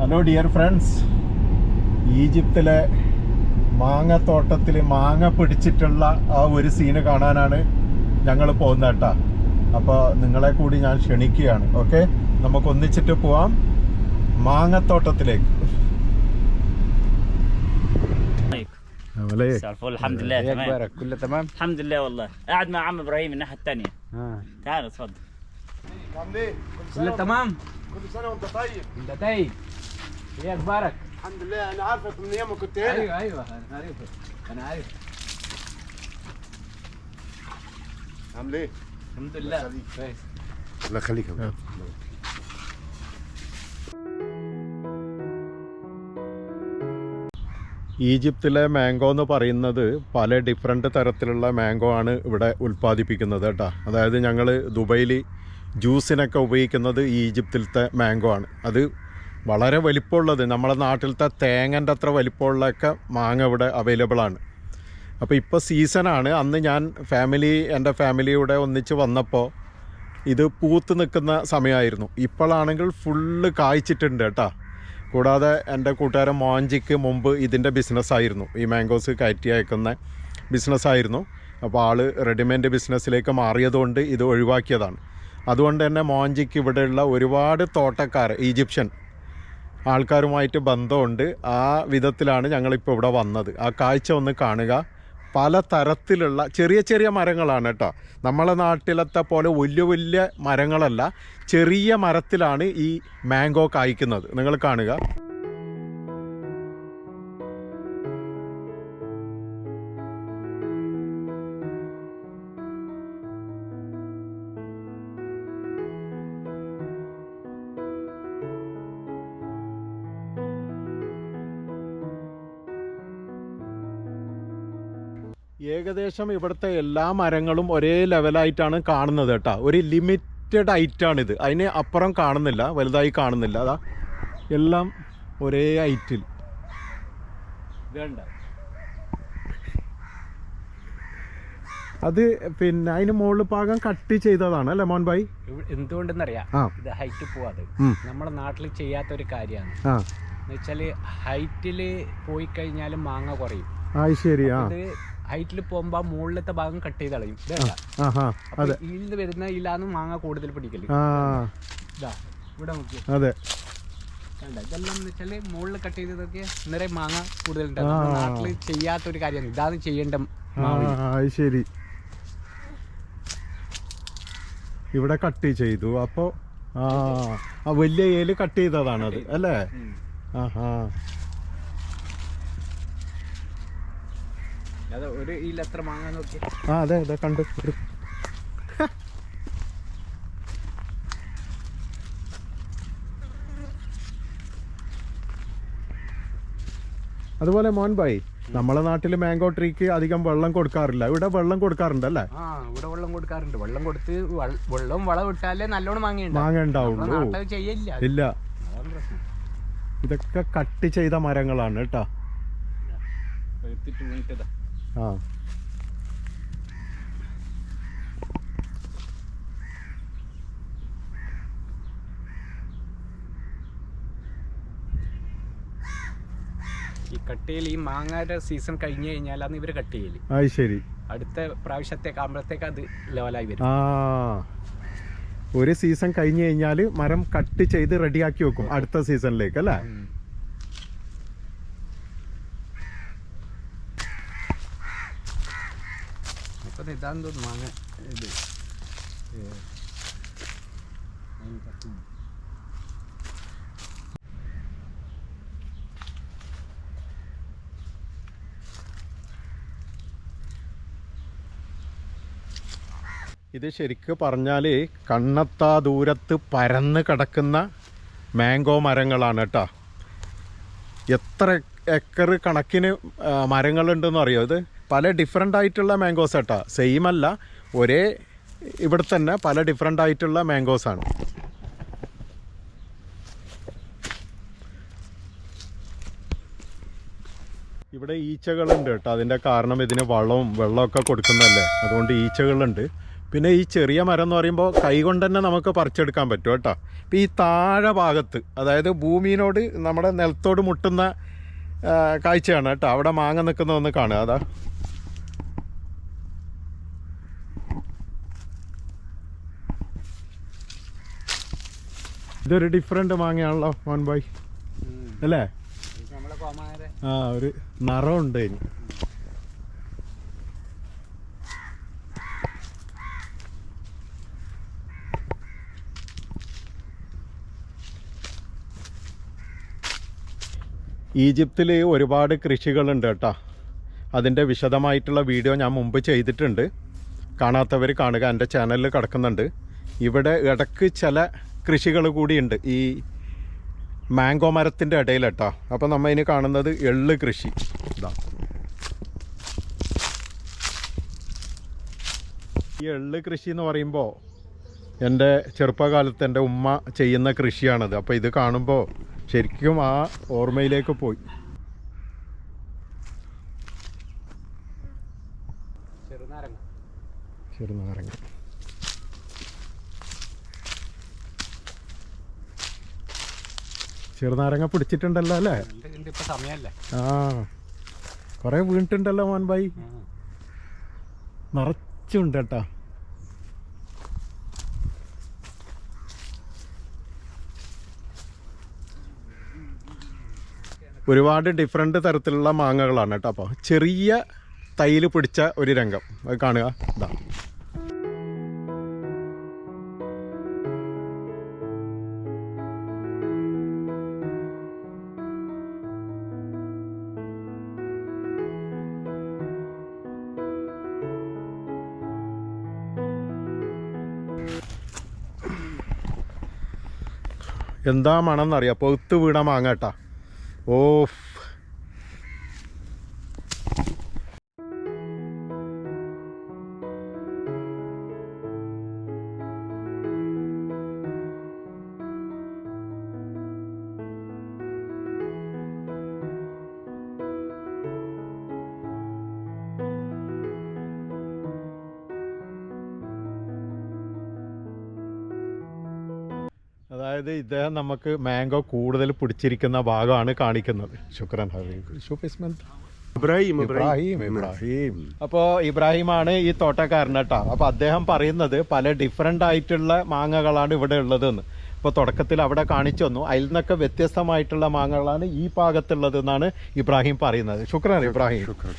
Hello dear friends ഈജിപ്തിലെ മാങ്ങത്തോട്ടത്തിൽ മാങ്ങ പിടിച്ചിട്ടുള്ള ആ ഒരു സീന് കാണാനാണ് ഞങ്ങൾ പോകുന്നത് കേട്ടാ അപ്പോൾ നിങ്ങളെ കൂടി ഞാൻ ക്ഷണിക്കുകയാണ് ഓക്കെ നമുക്ക് ഒന്നിച്ചിട്ട് പോവാം മാങ്ങത്തോട്ടത്തിലേക്ക് عليكم അവലേ مساء الفل الحمد لله ايه تمام اخبارك كله تمام الحمد لله والله قاعد مع عم ابراهيم الناحيه الثانيه اه تعال اتفضل كله تمام كل سنة وانت طيب انت طيب ايه اخبارك الحمد لله انا عارفك من ايام ما كنت ايوه ايوه انا عارفك انا عارف عامل ايه؟ الحمد لله يخليك. كويس الله يخليك يا ഈജിപ്തിലെ മാംഗോ എന്ന് പറയുന്നത് പല ഡിഫറെൻറ്റ് തരത്തിലുള്ള മാംഗോ ആണ് ഇവിടെ ഉൽപ്പാദിപ്പിക്കുന്നത് കേട്ടോ അതായത് ഞങ്ങൾ ദുബൈയിൽ ജ്യൂസിനൊക്കെ ഉപയോഗിക്കുന്നത് ഈ ഈജിപ്തിലത്തെ മാംഗോ ആണ് അത് വളരെ വലിപ്പമുള്ളത്. നമ്മുടെ നാട്ടിലത്തെ തേങ്ങന്റെ അത്ര വലിപ്പമുള്ളതൊക്കെ മാങ്ങ ഇവിടെ അവൈലബിൾ ആണ്. അപ്പോൾ ഇപ്പോൾ സീസണാണ് അന്ന് ഞാൻ ഫാമിലി എന്റെ ഫാമിലിയുടെ ഒന്നിച്ച് വന്നപ്പോൾ ഇത് പൂത്ത് നിൽക്കുന്ന സമയമായിരുന്നു. ഇപ്പോഴാണെങ്കിൽ ഫുള്ള് കായ്ച്ചിട്ടുണ്ട് കേട്ടോ. കൂടാതെ എന്റെ കൂട്ടുകാരൻ മോഞ്ചിക്ക് മുമ്പ് ഇതിന്റെ ബിസിനസ്സായിരുന്നു ഈ മാംഗോസ് കയറ്റി അയക്കുന്ന ബിസിനസ്സായിരുന്നു അപ്പോൾ ആൾ റെഡിമെയ്ഡ് ബിസിനസ്സിലേക്ക് മാറിയതുകൊണ്ട് ഇത് ഒഴിവാക്കിയതാണ്. അതുകൊണ്ട് തന്നെ മോഞ്ചിക്ക് ഇവിടെയുള്ള ഒരുപാട് തോട്ടക്കാർ ഈജിപ്ഷ്യൻ ആൾക്കാരുമായിട്ട് ബന്ധമുണ്ട്. ആ വിധത്തിലാണ് ഞങ്ങളിപ്പോൾ ഇവിടെ വന്നത്. ആ കാഴ്ച ഒന്ന് കാണുക. പല തരത്തിലുള്ള ചെറിയ ചെറിയ മരങ്ങളാണ് കേട്ടോ. നമ്മളെ നാട്ടിലത്തെ പോലെ വലിയ വലിയ മരങ്ങളല്ല ചെറിയ മരത്തിലാണ് ഈ മാംഗോ കായ്ക്കുന്നത്. നിങ്ങൾ കാണുക. ഏകദേശം ഇവിടുത്തെ എല്ലാ മരങ്ങളും ഒരേ ലെവലായിട്ടാണ് കാണുന്നത് കേട്ടോ. ഒരു ലിമിറ്റഡ് ഹൈറ്റാണിത്. അതിന് അപ്പുറം കാണുന്നില്ല വലുതായി കാണുന്നില്ല. അതാ എല്ലാം ഒരേ ഹൈറ്റിൽ. വേണ്ട അത് പിന്നെ അതിന് മുകളിൽ ഭാഗം കട്ട് ചെയ്തതാണ് അല്ലേ മോൻ ഭായി? എന്തുകൊണ്ടെന്നറിയാം? ഇത് ഹൈറ്റ് പോവാത് നമ്മുടെ നാട്ടിൽ ചെയ്യാത്ത ഒരു കാര്യമാണ്. എന്ന് വെച്ചാൽ ഹൈറ്റിൽ പോയി കഴിഞ്ഞാൽ മാങ്ങ കുറയും. ശരി. ഇത് ഹൈറ്റിൽ പോകുമ്പോ മുകളിലത്തെ ഭാഗം കട്ട് ചെയ്ത് കളയും. ഇതിൽ വരുന്ന ഇല്ലാന്ന് മാങ്ങ കൂടുതൽ പിടിക്കൽ. ഇവിടെ അതെ. ഇതെല്ലാം എന്ന് വെച്ചാൽ മുകളിൽ കട്ട് ചെയ്തതൊക്കെ നിറയെ മാങ്ങ കൂടുതൽ നാട്ടിൽ ചെയ്യാത്ത ഒരു കാര്യമാണ്. ഇതാണ് ചെയ്യേണ്ട ശരി. ഇവിടെ കട്ട് ചെയ്തു. അപ്പോ ആ വലിയ ഏൽ കട്ട് ചെയ്തതാണത് അല്ലേ. ആഹാ അത് ഒരു ഇതിൽ എത്ര മാങ്ങ നോക്കി ആ അതെ അതെ കണ്ടു. അതുപോലെ മോൻ ഭായി നമ്മളെ നാട്ടിൽ മാംഗോ ട്രീക്ക് അധികം വെള്ളം കൊടുക്കാറില്ല. ഇവിടെ വെള്ളം കൊടുക്കാറുണ്ട് അല്ലേ? ആ ഇവിടെ വെള്ളം കൊടുക്കാറുണ്ട്. വെള്ളം കൊടുത്ത് വെള്ളം വളം ഇട്ടാലേ നല്ലോണം മാങ്ങ ഉണ്ടാവുള്ളൂ. ചെയ്യില്ല ഇല്ല. ഇതൊക്കെ കട്ട് ചെയ്ത മരങ്ങളാണ് കേട്ടോ. ആ. ഈ കട്ടിയിൽ ഈ മാങ്ങയുടെ സീസൺ കഴിഞ്ഞു കഴിഞ്ഞാൽ അന്ന് ഇവർ കട്ട് ചെയ്യൽ. അത് ശരി അടുത്ത പ്രാവശ്യത്തേക്ക് ആകുമ്പോഴത്തേക്ക് അത് ലെവലായി വരും. ആ. ഒരു സീസൺ കഴിഞ്ഞു കഴിഞ്ഞാൽ മരം കട്ട് ചെയ്ത് റെഡിയാക്കി വെക്കും അടുത്ത സീസണിലേക്ക് അല്ലേ? ഇത് ഇതാന്ന് തോന്നുന്നു മാങ്ങ ഇത് ശരിക്ക് പറഞ്ഞാൽ കണ്ണത്താ ദൂരത്ത് പരന്ന് കിടക്കുന്ന മാംഗോ മരങ്ങളാണ് കേട്ടോ. എത്ര ഏക്കർ കണക്കിന് മരങ്ങളുണ്ടെന്ന് അറിയോ ഇത്? പല ഡിഫറെന്റ് ആയിട്ടുള്ള മാംഗോസ് കേട്ടോ സെയിം അല്ല ഒരേ ഇവിടെ തന്നെ പല ഡിഫറെന്റ് ആയിട്ടുള്ള മാംഗോസ് ആണ്. ഇവിടെ ഈച്ചകളുണ്ട് കേട്ടോ. അതിന്റെ കാരണം ഇതിന് വളവും വെള്ളമൊക്കെ കൊടുക്കുന്നതല്ലേ? അതുകൊണ്ട് ഈച്ചകളുണ്ട്. പിന്നെ ഈ ചെറിയ മരം എന്ന് പറയുമ്പോൾ കൈ കൊണ്ട് തന്നെ നമുക്ക് പറിച്ചെടുക്കാൻ പറ്റും കേട്ടോ. ഇപ്പം ഈ താഴെ ഭാഗത്ത് അതായത് ഭൂമിയിനോട് നമ്മുടെ നിലത്തോട് മുട്ടുന്ന കാഴ്ചയാണ് കേട്ടോ. അവിടെ മാങ്ങ നിൽക്കുന്ന ഒന്ന് കാണുക. അതാ. ഇതൊരു ഡിഫറെന്റ് മാങ്ങയാണല്ലോ മോൻ ബോയ് അല്ലേ? ആ ഒരു നിറമുണ്ട് ഇനി. ഈജിപ്തിൽ ഒരുപാട് കൃഷികളുണ്ട് കേട്ടോ. അതിന്റെ വിശദമായിട്ടുള്ള വീഡിയോ ഞാൻ മുമ്പ് ചെയ്തിട്ടുണ്ട്. കാണാത്തവർ കാണുക എന്റെ ചാനലിൽ കിടക്കുന്നുണ്ട്. ഇവിടെ ഇടയ്ക്ക് ചില കൃഷികൾ കൂടിയുണ്ട്. ഈ മാംഗോ മരത്തിന്റെ ഇടയിലട്ടോ. അപ്പോൾ നമ്മൾ ഇനി കാണുന്നത് എള്ള് കൃഷി. ഇതാ. ഈ എള്ള് കൃഷി എന്ന് പറയുമ്പോൾ എന്റെ ചെറുപ്പകാലത്ത് എന്റെ ഉമ്മ ചെയ്യുന്ന കൃഷിയാണത്. അപ്പോൾ ഇത് കാണുമ്പോൾ ശരിക്കും ആ ഓർമ്മയിലേക്ക് പോയി. ചെറുനാരങ്ങ. ചെറുനാരങ്ങ. ചെറുനാരങ്ങ പിടിച്ചിട്ടുണ്ടല്ലോ അല്ലേ? ആ കുറേ വീണിട്ടുണ്ടല്ലോ മോൻബായി. നിറച്ചുണ്ട് കേട്ടാ. ഒരുപാട് ഡിഫറെന്റ് തരത്തിലുള്ള മാങ്ങകളാണ് കേട്ടോ അപ്പോൾ ചെറിയ തൈയിൽ പിടിച്ച ഒരു രംഗം. അത് കാണുക. ഇതാ. എന്താ മണം എന്നറിയാം പൊത്ത് വീണ മാങ്ങ കേട്ടാ. ഓഫ്. അതായത് ഇദ്ദേഹം നമുക്ക് മാംഗോ കൂടുതൽ പിടിച്ചിരിക്കുന്ന ഭാഗമാണ് കാണിക്കുന്നത്. ശുക്രൻ ഇബ്രാഹിം ഇബ്രാഹിം. ഇബ്രാഹിം അപ്പോൾ ഇബ്രാഹിമാണ് ഈ തോട്ടക്കാരൻ കേട്ടോ. അപ്പോൾ അദ്ദേഹം പറയുന്നത് പല ഡിഫറെന്റ് ആയിട്ടുള്ള മാങ്ങകളാണ് ഇവിടെ ഉള്ളതെന്ന്. ഇപ്പൊ തുടക്കത്തിൽ അവിടെ കാണിച്ചു വന്നു അതിൽ നിന്നൊക്കെ വ്യത്യസ്തമായിട്ടുള്ള മാങ്ങകളാണ് ഈ ഭാഗത്തുള്ളത് എന്നാണ് ഇബ്രാഹിം പറയുന്നത്. ശുക്രൻ ഇബ്രാഹിം. ശുക്രൻ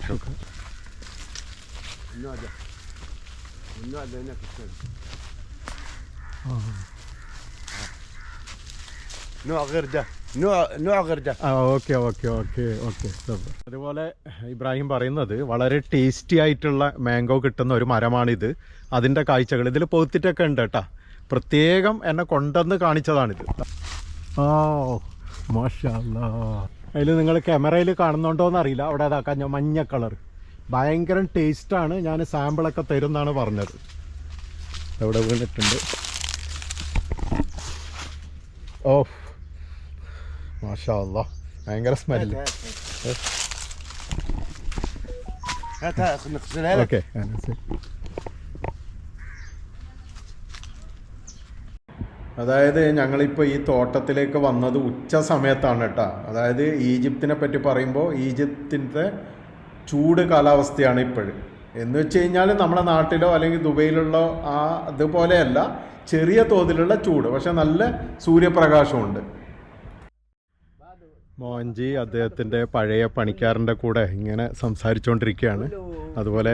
نوع غير ده نوع نوع غير ده ആ ഓക്കെ ഓക്കെ ഓക്കെ ഓക്കെ അതുപോലെ ഇബ്രാഹിം പറയുന്നത് വളരെ ടേസ്റ്റി ആയിട്ടുള്ള മാംഗോ കിട്ടുന്ന ഒരു മരമാണിത് അതിൻ്റെ കാഴ്ചകൾ ഇതിൽ പൊത്തിട്ടൊക്കെ ഉണ്ട് കേട്ടാ പ്രത്യേകം എന്നെ കൊണ്ടുവന്ന് കാണിച്ചതാണിത് ഓ മാഷല്ല അതിൽ നിങ്ങൾ ക്യാമറയിൽ കാണുന്നുണ്ടോയെന്ന് അറിയില്ല അവിടെ അതാക്കാം മഞ്ഞ കളർ ഭയങ്കര ടേസ്റ്റാണ് ഞാൻ സാമ്പിളൊക്കെ തരുമെന്നാണ് പറഞ്ഞത് എവിടെ വീണിട്ടുണ്ട് ഓ മാഷാ അല്ലാ ഭയങ്കര സ്മെല്ല് هات هات نغسلها لك ഓക്കെ അതായത് ഞങ്ങളിപ്പോൾ ഈ തോട്ടത്തിലേക്ക് വന്നത് ഉച്ച സമയത്താണ് കേട്ടോ അതായത് ഈജിപ്തിനെ പറ്റി പറയുമ്പോൾ ഈജിപ്തിൻ്റെ ചൂട് കാലാവസ്ഥയാണ് ഇപ്പോഴും എന്ന് വെച്ച് കഴിഞ്ഞാൽ നമ്മുടെ നാട്ടിലോ അല്ലെങ്കിൽ ദുബൈയിലുള്ള ആ അതുപോലെയല്ല ചെറിയ തോതിലുള്ള ചൂട് പക്ഷെ നല്ല സൂര്യപ്രകാശമുണ്ട് മോഹൻജി അദ്ദേഹത്തിൻ്റെ പഴയ പണിക്കാരൻ്റെ കൂടെ ഇങ്ങനെ സംസാരിച്ചുകൊണ്ടിരിക്കുകയാണ് അതുപോലെ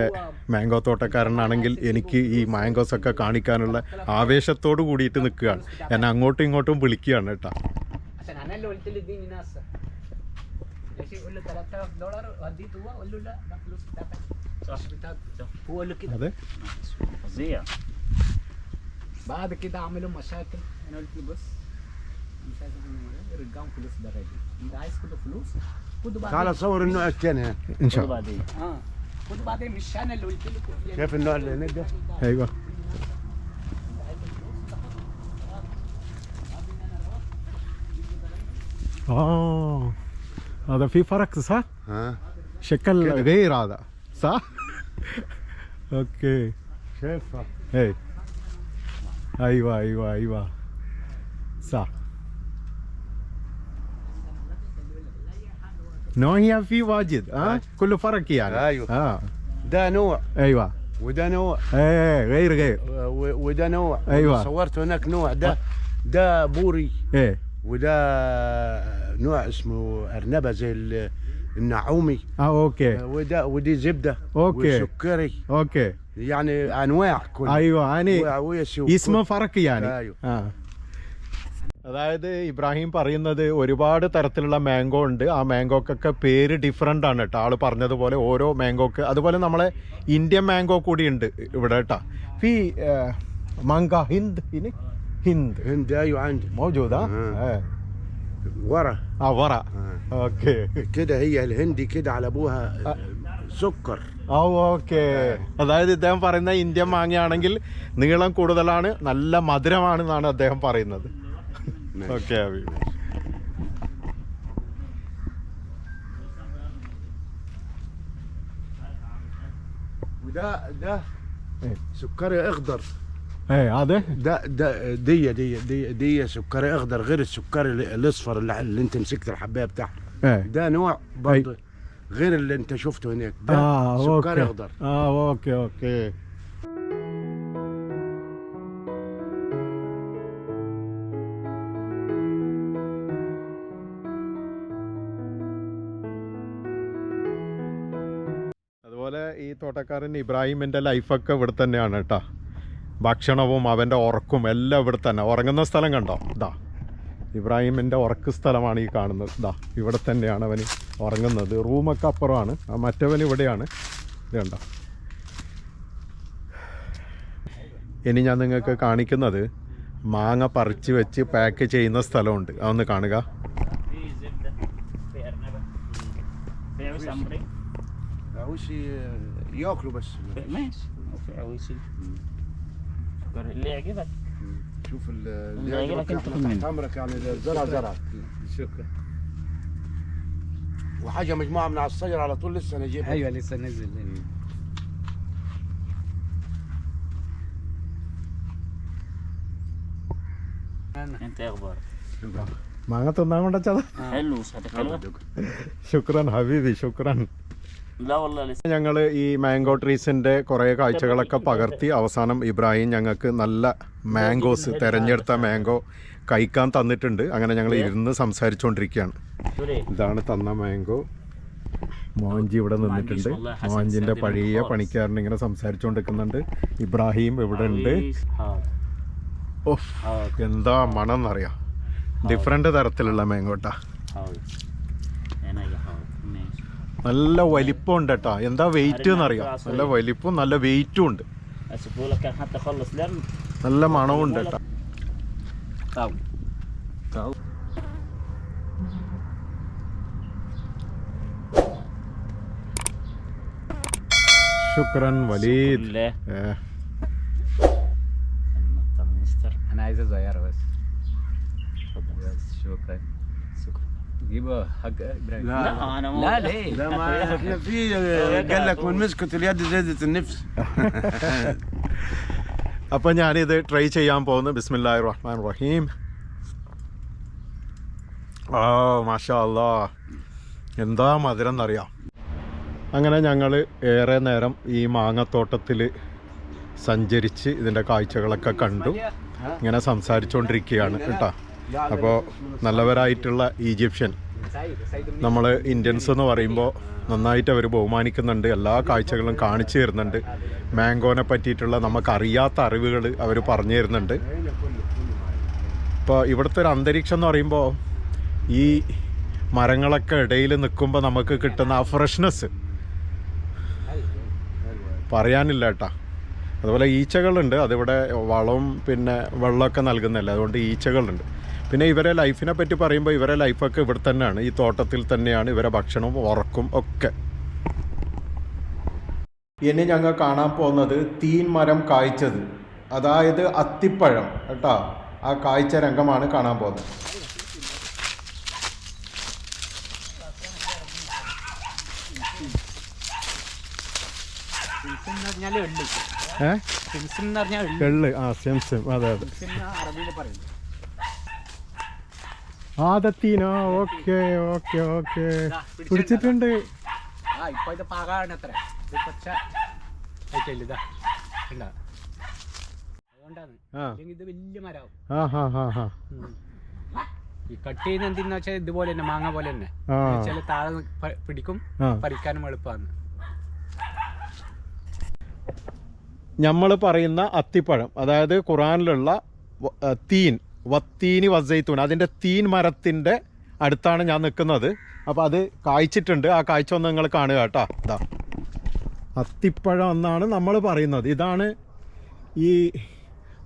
മാംഗോ തോട്ടക്കാരനാണെങ്കിൽ എനിക്ക് ഈ മാംഗോസ് ഒക്കെ കാണിക്കാനുള്ള ആവേശത്തോട് കൂടിയിട്ട് നിൽക്കുകയാണ് എന്നെ അങ്ങോട്ടും ഇങ്ങോട്ടും വിളിക്കുകയാണ് കേട്ടോ عشان انا اللي قلت له اديني ناس ماشي يقول له 3000 دولار وهديته هو اقول له لا ده فلوس بتاعتك صح مش بتاعتك صح. هو قال له كده അതെ فظيع بعد كده عملوا مشاكل انا قلت له بص أنا مش عايز اعمل فلوس انت عايز فلوس خدوا بعدين تعالى صور النوع الثاني. إن شاء الله. بعدين. آه. خدوا بعدين مش أنا اللي قلت لكم. شايف النوع اللي هناك ده؟ أيوه. آه. هذا في فرق صح؟ ها؟ شكل غير هذا. صح؟ أوكي. شايفها. اي أيوه أيوه أيوه. صح. نوهيا في واجد ها؟ أه؟ كله فرق يعني. أيوه. آه. ده نوع. أيوه. وده نوع. إيه غير غير. آه، وده نوع. أيوه. صورت هناك نوع. ده آه. ده بوري. إيه. وده نوع اسمه أرنبة زي النعومي. آه أوكي. آه، وده ودي زبدة. أوكي. وسكري. أوكي. يعني أنواع كلها. أيوه يعني اسمه فرق يعني. أيوه. آه. അതായത് ഇബ്രാഹിം പറയുന്നത് ഒരുപാട് തരത്തിലുള്ള മാംഗോ ഉണ്ട് ആ മാംഗോക്കൊക്കെ പേര് ഡിഫറെൻ്റ് ആണ് കേട്ടോ ആള് പറഞ്ഞതുപോലെ ഓരോ മാംഗോക്ക് അതുപോലെ നമ്മളെ ഇന്ത്യൻ മാംഗോ കൂടി ഉണ്ട് ഇവിടെ കേട്ടോ ഫി മാങ്ക ഹിന്ദ് ഇനി ഹിന്ദ് هند ايوه عندي موجودة آه. ورا ആ വറ آه. ഓക്കെ كده هي الهندي كده على ابوها سكر ആ ഓക്കെ അതായത് ഇദ്ദേഹം പറയുന്ന ഇന്ത്യൻ മാങ്ങയാണെങ്കിൽ നീളം കൂടുതലാണ് നല്ല മധുരമാണെന്നാണ് അദ്ദേഹം പറയുന്നത് ماشي. أوكي يا حبيبي وده ده إيه؟ سكري أخضر. إيه عادي ده ده دي دي دي دي سكري أخضر غير السكري الأصفر اللي, اللي أنت مسكت الحباية بتاعته إيه. ده نوع برضه غير اللي أنت شفته هناك. ده آه سكري أخضر. آه أوكي أوكي. നെയ്ത്തോട്ടക്കാരൻ ഇബ്രാഹിമിന്റെ ലൈഫൊക്കെ ഇവിടെ തന്നെയാണ് കേട്ടോ. ഭക്ഷണവും അവന്റെ ഉറക്കും എല്ലാം ഇവിടെ തന്നെ. ഉറങ്ങുന്ന സ്ഥലം കണ്ടോ? ഇതാ ഇബ്രാഹിമിന്റെ ഉറക്ക് സ്ഥലമാണ് ഈ കാണുന്നത്. ഇതാ ഇവിടെ തന്നെയാണ് അവന് ഉറങ്ങുന്നത്. റൂമൊക്കെ അപ്പുറമാണ്. മറ്റവൻ ഇവിടെയാണ്. ഇത് കണ്ടോ? ഇനി ഞാൻ നിങ്ങൾക്ക് കാണിക്കുന്നത് മാങ്ങ പറിച്ച് വെച്ച് പാക്ക് ചെയ്യുന്ന സ്ഥലമുണ്ട്. അതൊന്ന് കാണുക. ياكلوا بس. ماشي. أوكي أو يسيب اللي يعجبك شوف اللي يعجبك إحنا تحت امرك يعني زرع زرع. شكرا. وحاجة مجموعة من على الصير على طول لسه نجيب أيوه لسه نزل أنت إيه أخبارك؟ معناته النهارده حلو شكرا حبيبي شكرا. ഞങ്ങൾ ഈ മാംഗോ ട്രീസിന്റെ കുറെ കാഴ്ചകളൊക്കെ പകർത്തി അവസാനം ഇബ്രാഹിം ഞങ്ങൾക്ക് നല്ല മാംഗോസ് തെരഞ്ഞെടുത്ത മാംഗോ കഴിക്കാൻ തന്നിട്ടുണ്ട്. അങ്ങനെ ഞങ്ങൾ ഇരുന്ന് സംസാരിച്ചുകൊണ്ടിരിക്കുകയാണ് ഇതാണ് തന്ന മാംഗോ. മോഹൻജി ഇവിടെ നിന്നിട്ടുണ്ട്. മോഹൻജിന്റെ പഴയ പണിക്കാരൻ ഇങ്ങനെ സംസാരിച്ചുകൊണ്ടിരിക്കുന്നുണ്ട് ഇബ്രാഹിം ഇവിടെ ഉണ്ട്. എന്താ മണം എന്നറിയാം ഡിഫറെന്റ് തരത്തിലുള്ള മാംഗോട്ടാ. ماشي നല്ല വലിപ്പമുണ്ട് കേട്ടോ എന്താ വെയിറ്റ് എന്നറിയാം നല്ല വലിപ്പവും നല്ല വെയിറ്റും ഉണ്ട് اسيبه لك كان حتى اخلص لم നല്ല മണവും ഉണ്ട് കേട്ടോ طاو طاو ശുക്രൻ വലീദ് بالله ഏ, المستر انا عايزه صغيره بس تفضل بس شكرا شكرا جيبه حق ابراهيم لا. لا انا مو لا ليه لا ما احنا في يرجع قال لك طول. من مسكت اليد زادت النفس അപ്പം ഞാനിത് ട്രൈ ചെയ്യാൻ പോകുന്നു ബിസ്മില്ലാഹി റഹ്മാൻ റഹീം ആ മാഷാ അല്ലാ എന്താ മധുരം എന്നറിയാം അങ്ങനെ ഞങ്ങൾ ഏറെ നേരം ഈ മാങ്ങത്തോട്ടത്തിൽ സഞ്ചരിച്ച് ഇതിൻ്റെ കാഴ്ചകളൊക്കെ കണ്ടു ഇങ്ങനെ സംസാരിച്ചുകൊണ്ടിരിക്കുകയാണ് കേട്ടോ അപ്പോൾ നല്ലവരായിട്ടുള്ള ഈജിപ്ഷ്യൻ. നമ്മൾ ഇന്ത്യൻസ് എന്ന് പറയുമ്പോൾ നന്നായിട്ട് അവർ ബഹുമാനിക്കുന്നുണ്ട് എല്ലാ കാഴ്ചകളും കാണിച്ചു തരുന്നുണ്ട്. മാംഗോനെ പറ്റിയിട്ടുള്ള നമുക്കറിയാത്ത അറിവുകൾ അവർ പറഞ്ഞു തരുന്നുണ്ട്. ഇപ്പോൾ ഇവിടുത്തെ ഒരു അന്തരീക്ഷം എന്ന് പറയുമ്പോൾ ഈ മരങ്ങളൊക്കെ ഇടയിൽ നിൽക്കുമ്പോൾ നമുക്ക് കിട്ടുന്ന ആ ഫ്രഷ്നെസ് പറയാനില്ല കേട്ടാ. അതുപോലെ ഈച്ചകളുണ്ട് അതിവിടെ വളവും പിന്നെ വെള്ളമൊക്കെ നൽകുന്നില്ല അതുകൊണ്ട് ഈച്ചകളുണ്ട്. പിന്നെ ഇവരെ ലൈഫിനെ പറ്റി പറയുമ്പോൾ ഇവരെ ലൈഫൊക്കെ ഇവിടെ തന്നെയാണ്. ഈ തോട്ടത്തിൽ തന്നെയാണ് ഇവരെ ഭക്ഷണവും ഉറക്കും ഒക്കെ. ഇനി ഞങ്ങൾ കാണാൻ പോകുന്നത് തീൻ മരം കായ്ച്ചത്. അതായത് അത്തിപ്പഴം കേട്ടോ? ആ കാഴ്ച രംഗമാണ് കാണാൻ പോകുന്നത്. ഏ? എള്ള്. ആ സെംസം അതെ അതെ. അറബിയിൽ ആദത്തീനോ ഓക്കെ ഓക്കെ ഓക്കെ. പിടിച്ചിട്ടുണ്ട്. ആ ഇപ്പൊ ഇത് പാകാണ് അത്ര പച്ച ഇതാ. കണ്ടാ? അതുകൊണ്ടാണ്. ഇത് വലിയ. ഈ കട്ട് ചെയ്യുന്ന എന്തെന്ന് വെച്ചാൽ ഇതുപോലെ തന്നെ മാങ്ങ പോലെ തന്നെ. ചില താഴെ പിടിക്കും പറിക്കാനും എളുപ്പമാണ് നമ്മൾ പറയുന്ന അത്തിപ്പഴം അതായത് ഖുറാനിലുള്ള തീൻ വത്തീനി വസൈത്തൂൻ. അതിന്റെ തീൻ മരത്തിന്റെ അടുത്താണ് ഞാൻ നിൽക്കുന്നത്. അപ്പോൾ അത് കായ്ച്ചിട്ടുണ്ട്. ആ കാഴ്ച ഒന്ന് നിങ്ങൾ കാണുക കേട്ടോ. ഇതാ അത്തിപ്പഴം എന്നാണ് നമ്മൾ പറയുന്നത്. ഇതാണ് ഈ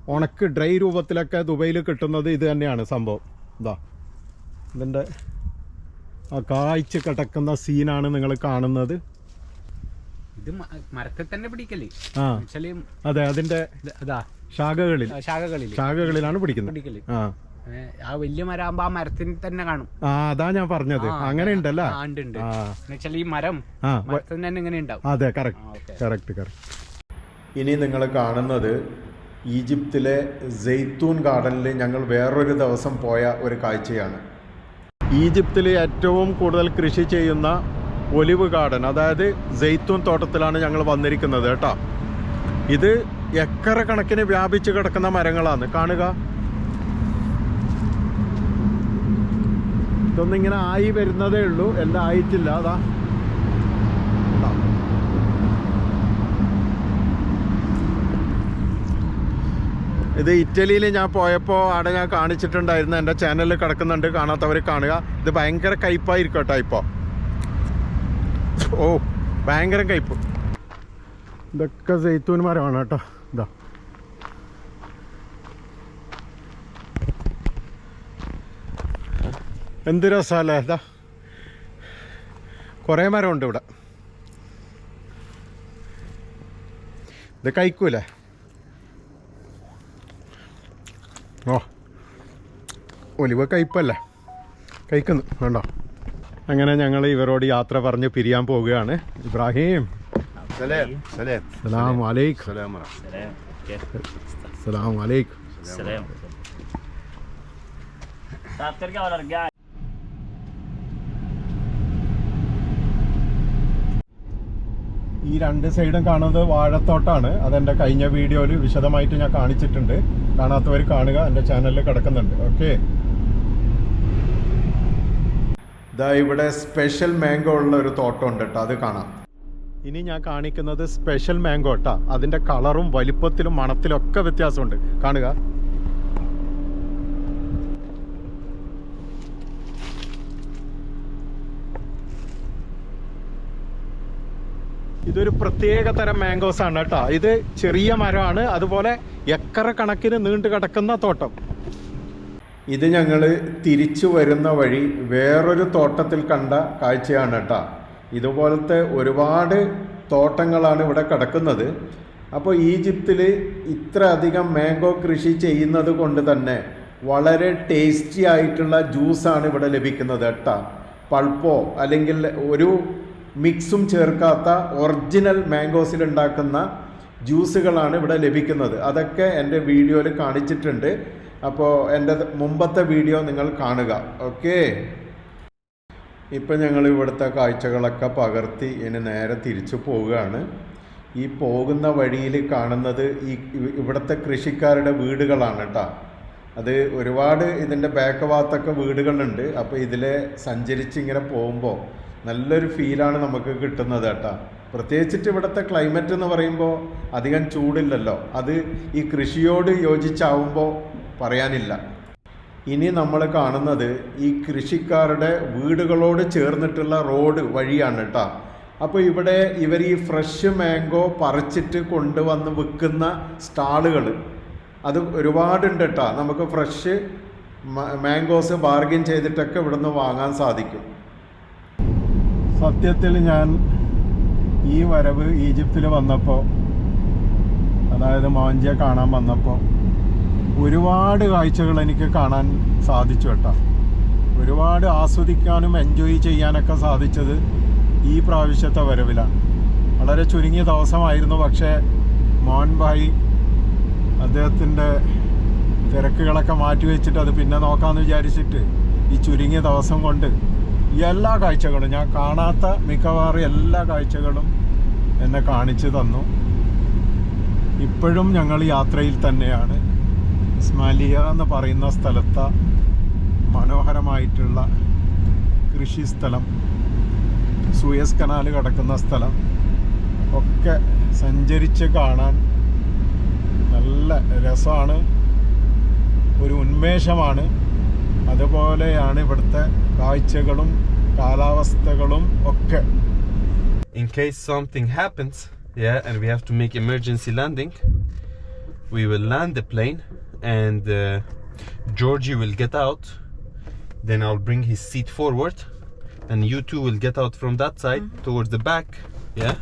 ഉണക്ക് ഡ്രൈ രൂപത്തിലൊക്കെ ദുബൈയിൽ കിട്ടുന്നത് ഇത് തന്നെയാണ് സംഭവം. ഇതാ ഇതിന്റെ ആ കായ്ച്ച് കിടക്കുന്ന സീനാണ് നിങ്ങൾ കാണുന്നത്. ഇത് മരത്തിൽ തന്നെ പിടിക്കല്ലേ ആ. അതെ അതിന്റെ ഇത് ശാഖകളിൽ. ശാഖകളിൽ. ശാഖകളിലാണ് പിടിക്കുന്നത്. പിടിക്കൽ. ആ. ആ വലിയ മരമാകുമ്പോ ആ മരത്തിൽ തന്നെ കാണും. ആ അതാ ഞാൻ പറഞ്ഞത്. അങ്ങനെ ഉണ്ടല്ലോ ഉണ്ട് എന്നുവെച്ചാൽ ഈ മരം മരത്തിൽ തന്നെ ഇങ്ങനെ ഉണ്ടാവും. അതെ കറക്റ്റ് ഇനി നിങ്ങൾ കാണുന്നത് ഈജിപ്തിലെ ജെയ്ത്തൂൻ ഗാർഡനിൽ ഞങ്ങൾ വേറൊരു ദിവസം പോയ ഒരു കാഴ്ചയാണ്. ഈജിപ്തിൽ ഏറ്റവും കൂടുതൽ കൃഷി ചെയ്യുന്ന ഒലിവ് ഗാർഡൻ അതായത് ജെയ്ത്തൂൻ തോട്ടത്തിലാണ് ഞങ്ങൾ വന്നിരിക്കുന്നത് കേട്ടോ. ഇത് ഏക്കറ കണക്കിന് വ്യാപിച്ചു കിടക്കുന്ന മരങ്ങളാണ് കാണുക. ഇതൊന്നും ഇങ്ങനെ ആയി വരുന്നതേ ഉള്ളൂ. എല്ലാം ആയിട്ടില്ല. അതാ? ഇത് ഇറ്റലിയിൽ ഞാൻ പോയപ്പോൾ അവിടെ ഞാൻ കാണിച്ചിട്ടുണ്ടായിരുന്നു. എന്റെ ചാനലിൽ കിടക്കുന്നുണ്ട്. കാണാത്തവർ കാണുക. ഇത് ഭയങ്കര കയ്പായിരിക്കും കേട്ടോ ഇപ്പോൾ ഓ ഭയങ്കര കയ്പ്. ഇതൊക്കെ ജെയ്ത്തൂൻ മരമാണ് കേട്ടോ. ഇതാ എന്ത് രസമല്ലേ ഇതാ കുറേ മരമുണ്ട് ഇവിടെ. ഇത് കഴിക്കൂലേ? ഓ. ഒലിവ് കയ്പല്ലേ? കഴിക്കുന്നു. വേണ്ടോ അങ്ങനെ ഞങ്ങൾ ഇവരോട് യാത്ര പറഞ്ഞ് പിരിയാൻ പോവുകയാണ്. ഇബ്രാഹിം. سلام سلام സലാം വലൈക്കും سلام ورحمة سلام كيف സലാം വലൈക്കും سلام طيب ترجع ولا رجع ഈ രണ്ട് സൈഡും കാണുന്നത് വാഴത്തോട്ടാണ് അതെൻ്റെ കഴിഞ്ഞ വീഡിയോയിൽ വിശദമായിട്ട് ഞാൻ കാണിച്ചിട്ടുണ്ട് കാണാത്തവർ കാണുക എൻ്റെ ചാനലിൽ കിടക്കുന്നുണ്ട് ഓക്കെ ഇതാ ഇവിടെ സ്പെഷ്യൽ മാംഗോ ഉള്ള ഒരു തോട്ടം ഉണ്ട് കേട്ടോ അത് കാണാം ഇനി ഞാൻ കാണിക്കുന്നത് സ്പെഷ്യൽ മാംഗോ കേട്ടോ അതിന്റെ കളറും വലിപ്പത്തിലും മണത്തിലും ഒക്കെ വ്യത്യാസമുണ്ട്. കാണുക. ഇതൊരു പ്രത്യേക തരം മാംഗോസ് ആണ് കേട്ടോ ഇത് ചെറിയ മരമാണ്. അതുപോലെ എക്കറ കണക്കിന് നീണ്ടു കിടക്കുന്ന തോട്ടം. ഇത് ഞങ്ങൾ തിരിച്ചു വരുന്ന വഴി വേറൊരു തോട്ടത്തിൽ കണ്ട കാഴ്ചയാണ് കേട്ടോ ഇതുപോലത്തെ ഒരുപാട് തോട്ടങ്ങളാണ് ഇവിടെ കിടക്കുന്നത്. അപ്പോൾ ഈജിപ്തിൽ ഇത്ര അധികം മാംഗോ കൃഷി ചെയ്യുന്നത് കൊണ്ട് തന്നെ വളരെ ടേസ്റ്റി ആയിട്ടുള്ള ജ്യൂസാണ് ഇവിടെ ലഭിക്കുന്നത് കേട്ടോ. പൾപ്പോ അല്ലെങ്കിൽ ഒരു മിക്സും ചേർക്കാത്ത ഒറിജിനൽ മാംഗോസിൽ ഉണ്ടാക്കുന്ന ജ്യൂസുകളാണ് ഇവിടെ ലഭിക്കുന്നത്. അതൊക്കെ എന്റെ വീഡിയോയിൽ കാണിച്ചിട്ടുണ്ട്. അപ്പോൾ എന്റെ മുമ്പത്തെ വീഡിയോ നിങ്ങൾ കാണുക. ഓക്കേ? ഇപ്പം ഞങ്ങൾ ഇവിടുത്തെ കാഴ്ചകളൊക്കെ പകർത്തി ഇനി നേരെ തിരിച്ചു പോവുകയാണ്. ഈ പോകുന്ന വഴിയിൽ കാണുന്നത് ഈ ഇവ- ഇവിടുത്തെ കൃഷിക്കാരുടെ വീടുകളാണ് കേട്ടോ അത് ഒരുപാട് ഇതിന്റെ ബാക്ക് ഭാഗത്തൊക്കെ വീടുകളുണ്ട്. അപ്പോൾ ഇതിൽ സഞ്ചരിച്ച് ഇങ്ങനെ പോകുമ്പോൾ നല്ലൊരു ഫീലാണ് നമുക്ക് കിട്ടുന്നത് കേട്ടോ പ്രത്യേകിച്ചിട്ട് ഇവിടുത്തെ ക്ലൈമറ്റ് എന്ന് പറയുമ്പോൾ അധികം ചൂടില്ലല്ലോ. അത് ഈ കൃഷിയോട് യോജിച്ചാവുമ്പോൾ പറയാനില്ല. ഇനി നമ്മൾ കാണുന്നത് ഈ കൃഷിക്കാരുടെ വീടുകളോട് ചേർന്നിട്ടുള്ള റോഡ് വഴിയാണ് കേട്ടോ അപ്പോൾ ഇവിടെ ഇവർ ഈ ഫ്രഷ് മാംഗോ പറിച്ചിട്ട് കൊണ്ടുവന്ന് വിൽക്കുന്ന സ്റ്റാളുകൾ അത് ഒരുപാടുണ്ട് കേട്ടോ നമുക്ക് ഫ്രഷ് മാംഗോസ് ബാർഗിൻ ചെയ്തിട്ടൊക്കെ ഇവിടുന്ന് വാങ്ങാൻ സാധിക്കും. സത്യത്തിൽ ഞാൻ ഈ വരവ് ഈജിപ്തിൽ വന്നപ്പോൾ അതായത് മോഞ്ചിയെ കാണാൻ വന്നപ്പോൾ ഒരുപാട് കാഴ്ചകൾ എനിക്ക് കാണാൻ സാധിച്ചു കേട്ടോ. ഒരുപാട് ആസ്വദിക്കാനും എൻജോയ് ചെയ്യാനൊക്കെ സാധിച്ചത് ഈ പ്രാവശ്യത്തെ വരവിലാണ്. വളരെ ചുരുങ്ങിയ ദിവസമായിരുന്നു പക്ഷേ മോഹൻ ഭായി അദ്ദേഹത്തിന്റെ തിരക്കുകളൊക്കെ മാറ്റി വെച്ചിട്ട് അത് പിന്നെ നോക്കാമെന്ന് വിചാരിച്ചിട്ട് ഈ ചുരുങ്ങിയ ദിവസം കൊണ്ട് എല്ലാ കാഴ്ചകളും ഞാൻ കാണാത്ത മിക്കവാറും എല്ലാ കാഴ്ചകളും എന്നെ കാണിച്ചു തന്നു. ഇപ്പോഴും ഞങ്ങൾ യാത്രയിൽ തന്നെയാണ്. ഇസ്മാലിയ എന്ന് പറയുന്ന സ്ഥലത്തെ മനോഹരമായിട്ടുള്ള കൃഷി സ്ഥലം സൂയസ് കനാൽ കിടക്കുന്ന സ്ഥലം ഒക്കെ സഞ്ചരിച്ച് കാണാൻ നല്ല രസമാണ് ഒരു ഉന്മേഷമാണ്. അതുപോലെയാണ് ഇവിടുത്തെ കാഴ്ചകളും കാലാവസ്ഥകളും ഒക്കെ. In case something happens yeah, and we have to make emergency landing, we will land the and uh, Georgie will get out. Then I'll bring his seat forward, and you two will get out from that side towards the back, yeah.